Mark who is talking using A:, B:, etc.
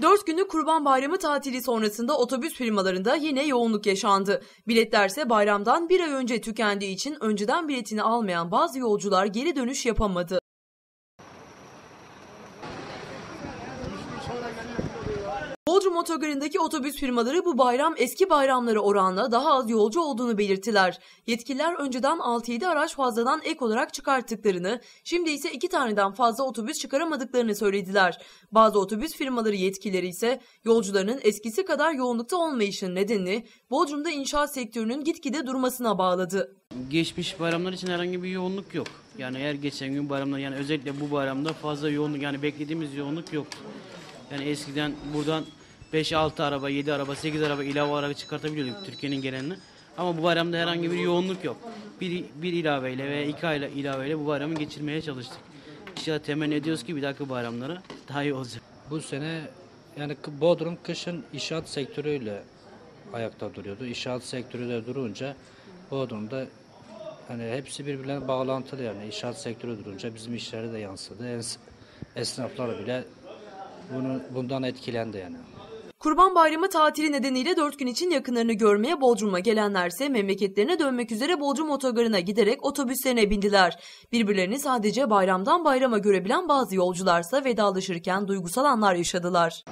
A: Dört günlük Kurban Bayramı tatili sonrasında otobüs firmalarında yine yoğunluk yaşandı. Biletlerse bayramdan bir ay önce tükendiği için önceden biletini almayan bazı yolcular geri dönüş yapamadı. Otogarı'ndaki otobüs firmaları bu bayram eski bayramlara oranla daha az yolcu olduğunu belirttiler. Yetkililer önceden 6-7 araç fazladan ek olarak çıkarttıklarını, şimdi ise 2 taneden fazla otobüs çıkaramadıklarını söylediler. Bazı otobüs firmaları yetkilileri ise yolcularının eskisi kadar yoğunlukta olmayışının nedenini Bodrum'da inşaat sektörünün gitgide durmasına bağladı.
B: Geçmiş bayramlar için herhangi bir yoğunluk yok. Yani her geçen gün bayramlar yani özellikle bu bayramda fazla yoğunluk yani beklediğimiz yoğunluk yoktu. Yani eskiden buradan 5-6 araba, 7 araba, 8 araba ilave olarak çıkartabiliyorduk Türkiye'nin genelini. Ama bu bayramda herhangi bir yoğunluk yok. Bir, bir ilaveyle veya iki ayla ilaveyle bu bayramı geçirmeye çalıştık. İnşallah temenni ediyoruz ki bir dahaki bayramları daha iyi olacak.
C: Bu sene yani Bodrum kışın inşaat sektörüyle ayakta duruyordu. İnşaat sektörü de durunca Bodrum'da hani hepsi birbirlerine bağlantılı yani inşaat sektörü durunca bizim işlere de yansıdı. Es, esnaflar bile bunu bundan etkilendi yani.
A: Kurban Bayramı tatili nedeniyle 4 gün için yakınlarını görmeye Bodrum'a gelenlerse memleketlerine dönmek üzere Bodrum Otogarı'na giderek otobüslerine bindiler. Birbirlerini sadece bayramdan bayrama görebilen bazı yolcularsa vedalaşırken duygusal anlar yaşadılar.